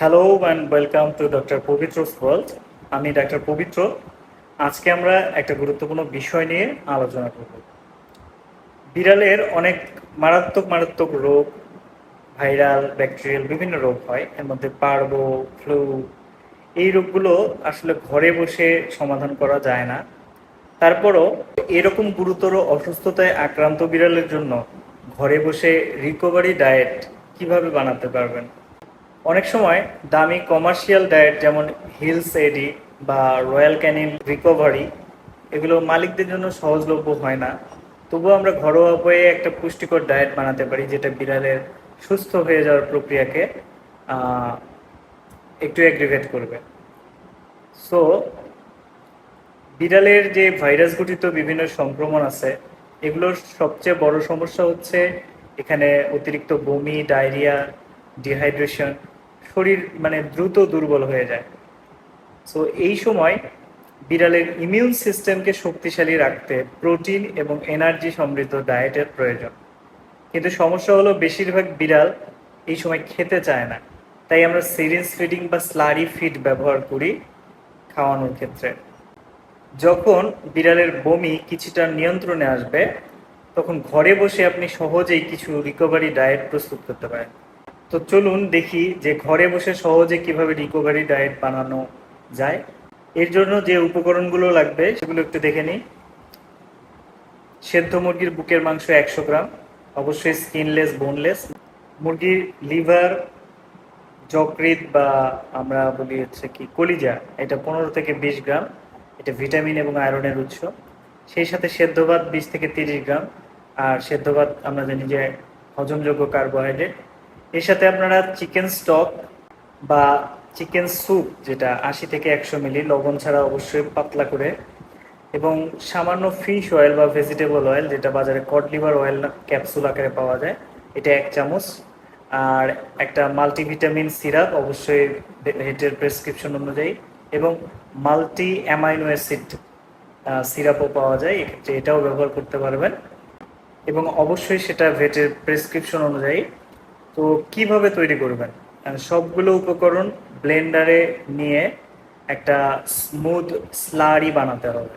Hello and welcome to doctor Pabitra's world আমি doctor Pabitra আজকে আমরা একটা গুরুত্বপূর্ণ বিষয় নিয়ে আলোচনা করব। বিড়ালের অনেক মারাত্মক মারাত্মক রোগ, ভাইরাল, ব্যাকটেরিয়াল, বিভিন্ন রোগ হয়। এর মধ্যে পার্বো, ফ্লু, এই রোগগুলো আসলে ঘরে বসে সমাধান করা যায় না। তারপরও এরকম গুরুতর অসুস্থতায় আক্রান্ত বিড়ালের জন্য ঘরে বসে রিকভারি ডায়েট কীভাবে বানাতে পারবেন? অনেক সময় দামি কমার্শিয়াল ডায়েট যেমন হিলস এডি বা রয়্যাল ক্যানিন রিকভারি এগুলো মালিকদের জন্য সহজলভ্য হয় না। তবুও আমরা ঘরোয়া উপায়ে একটা পুষ্টিকর ডায়েট বানাতে পারি, যেটা বিড়ালের সুস্থ হয়ে যাওয়ার প্রক্রিয়াকে একটু অ্যাগ্রিভেট করবে। সো বিড়ালের যে ভাইরাস ঘটিত বিভিন্ন সংক্রমণ আছে, এগুলোর সবচেয়ে বড় সমস্যা হচ্ছে এখানে অতিরিক্ত বমি, ডায়রিয়া ডিহাইড্রেশন শরীর মানে দ্রুত দুর্বল হয়ে যায়। সো এই সময় বিড়ালের ইমিউন সিস্টেমকে শক্তিশালী রাখতে প্রোটিন এবং এনার্জি সমৃদ্ধ ডায়েটের প্রয়োজন। কিন্তু সমস্যা হলো বেশিরভাগ বিড়াল এই সময় খেতে চায় না। তাই আমরা সিরিঞ্জ ফিডিং বা স্লারি ফিড ব্যবহার করি খাওয়ানোর ক্ষেত্রে। যখন বিড়ালের বমি কিছুটা নিয়ন্ত্রণে আসবে, তখন ঘরে বসে আপনি সহজেই কিছু রিকভারি ডায়েট প্রস্তুত করতে পারেন। তো চলুন দেখি যে ঘরে বসে সহজে কীভাবে রিকভারি ডায়েট বানানো যায়। এর জন্য যে উপকরণগুলো লাগবে, সেগুলো একটু দেখে নিই। সেদ্ধ মুরগির বুকের মাংস একশো গ্রাম, অবশ্যই স্কিনলেস বোনলেস মুরগির লিভার যকৃৎ বা আমরা বলি হচ্ছে কি, কলিজা, এটা পনেরো থেকে বিশ গ্রাম। এটা ভিটামিন এবং আয়রনের উৎস। সেই সাথে সেদ্ধ ভাত বিশ থেকে তিরিশ গ্রাম। আর সেদ্ধ ভাত আমরা জানি যে হজমযোগ্য কার্বোহাইড্রেট এর সাথে আপনারা চিকেন স্টক বা চিকেন স্যুপ, যেটা আশি থেকে একশো মিলি, লবণ ছাড়া অবশ্যই পাতলা করে, এবং সামান্য ফিশ অয়েল বা ভেজিটেবল অয়েল, যেটা বাজারে কড লিভার অয়েল ক্যাপসুল আকারে পাওয়া যায়, এটা এক চামচ। আর একটা মাল্টিভিটামিন সিরাপ অবশ্যই হেটের প্রেসক্রিপশন অনুযায়ী, এবং মাল্টি অ্যামাইনো অ্যাসিড সিরাপও পাওয়া যায়, এক্ষেত্রে এটাও ব্যবহার করতে পারবেন। এবং অবশ্যই সেটা ভেটের প্রেসক্রিপশন অনুযায়ী তো কীভাবে তৈরি করবেন? সবগুলো উপকরণ ব্লেন্ডারে নিয়ে একটা স্মুথ স্লারি বানাতে হবে।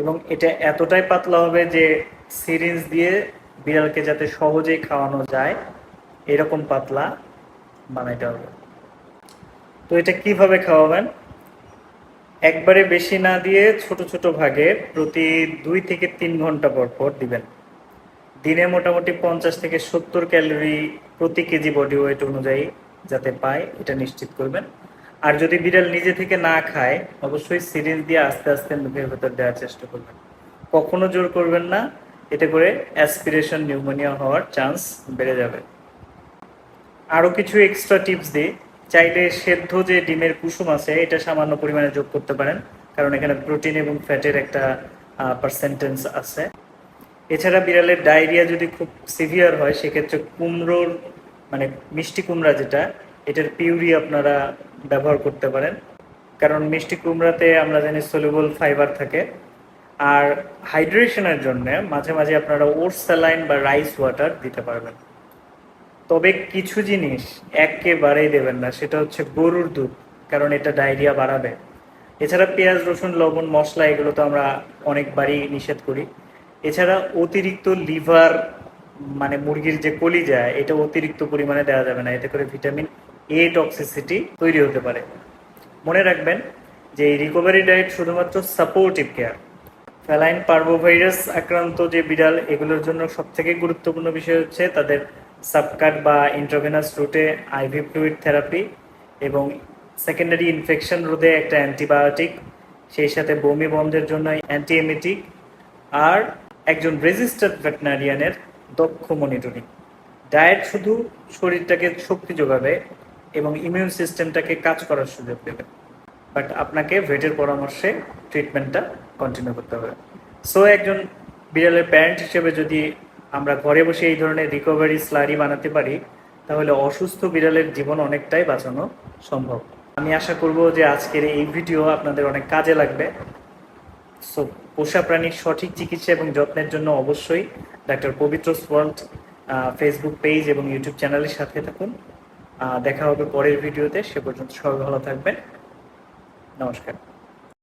এবং এটা এতটাই পাতলা হবে যে সিরিঞ্জ দিয়ে বিড়ালকে যাতে সহজেই খাওয়ানো যায়, এরকম পাতলা বানাইতে হবে। তো এটা কীভাবে খাওয়াবেন? একবারে বেশি না দিয়ে ছোট ছোট ভাগে প্রতি দুই থেকে তিন ঘণ্টা পর পর দিবেন। দিনে মোটামুটি পঞ্চাশ থেকে সত্তর ক্যালোরি প্রতি কেজি বডি ওয়েট অনুযায়ী যাতে পায়, এটা নিশ্চিত করবেন। আর যদি বিড়াল নিজে থেকে না খায়, অবশ্যই সিরিঞ্জ দিয়ে আস্তে আস্তে মুখের ভেতর দেওয়ার চেষ্টা করবেন। কখনো জোর করবেন না, এতে করে অ্যাসপিরেশন নিউমোনিয়া হওয়ার চান্স বেড়ে যাবে। আরও কিছু এক্সট্রা টিপস দিই। চাইলে সেদ্ধ যে ডিমের কুসুম আছে, এটা সামান্য পরিমাণে যোগ করতে পারেন, কারণ এখানে প্রোটিন এবং ফ্যাটের একটা পার্সেন্টেন্স আছে। এছাড়া বিড়ালের ডায়রিয়া যদি খুব সিভিয়ার হয়, সেক্ষেত্রে কুমড়োর মানে মিষ্টি কুমড়া যেটা, এটার পিউরি আপনারা ব্যবহার করতে পারেন। কারণ মিষ্টি কুমড়াতে আমরা জানি সলিউবল ফাইবার থাকে। আর হাইড্রেশনের জন্য মাঝে মাঝে আপনারা ওটস স্যালাইন বা রাইস ওয়াটার দিতে পারবেন। তবে কিছু জিনিস একেবারেই দেবেন না, সেটা হচ্ছে গরুর দুধ, কারণ এটা ডায়রিয়া বাড়াবে। এছাড়া পেঁয়াজ, রসুন, লবণ, মশলা, এগুলো তো আমরা অনেকবারই নিষেধ করি। এছাড়া অতিরিক্ত লিভার মানে মুরগির যে কলিজা, এটা অতিরিক্ত পরিমাণে দেওয়া যাবে না। এতে করে ভিটামিন এ টক্সিসিটি তৈরি হতে পারে। মনে রাখবেন যে এই রিকভারি ডায়েট শুধুমাত্র সাপোর্টিভ কেয়ার ফ্যালাইন পার্বোভাইরাস আক্রান্ত যে বিড়াল, এগুলোর জন্য সবথেকে গুরুত্বপূর্ণ বিষয় হচ্ছে তাদের সাবকাট বা ইন্ট্রাভেনাস রুটে আইভি ফ্লুইড থেরাপি এবং সেকেন্ডারি ইনফেকশন রোধে একটা অ্যান্টিবায়োটিক সেই সাথে বমি বন্ধের জন্য অ্যান্টিএমেটিক আর একজন রেজিস্টার্ড ভেটেনারিয়ানের দক্ষ মনিটরিং। ডায়েট শুধু শরীরটাকে শক্তি যোগাবে এবং ইমিউন সিস্টেমটাকে কাজ করার সুযোগ দেবে, বাট আপনাকে ভেটের পরামর্শে ট্রিটমেন্টটা কন্টিনিউ করতে হবে। সো একজন বিড়ালের প্যারেন্ট হিসেবে যদি আমরা ঘরে বসে এই ধরনের রিকভারি স্লারি বানাতে পারি, তাহলে অসুস্থ বিড়ালের জীবন অনেকটাই বাঁচানো সম্ভব। আমি আশা করব যে আজকের এই ভিডিও আপনাদের অনেক কাজে লাগবে। সো পোষা প্রাণীর সঠিক চিকিৎসা এবং যত্নের জন্য অবশ্যই doctor Pabitra world Facebook page এবং ইউটিউব চ্যানেলের সাথে থাকুন। দেখা হবে পরের ভিডিওতে সে পর্যন্ত সবাই ভালো থাকবেন। নমস্কার।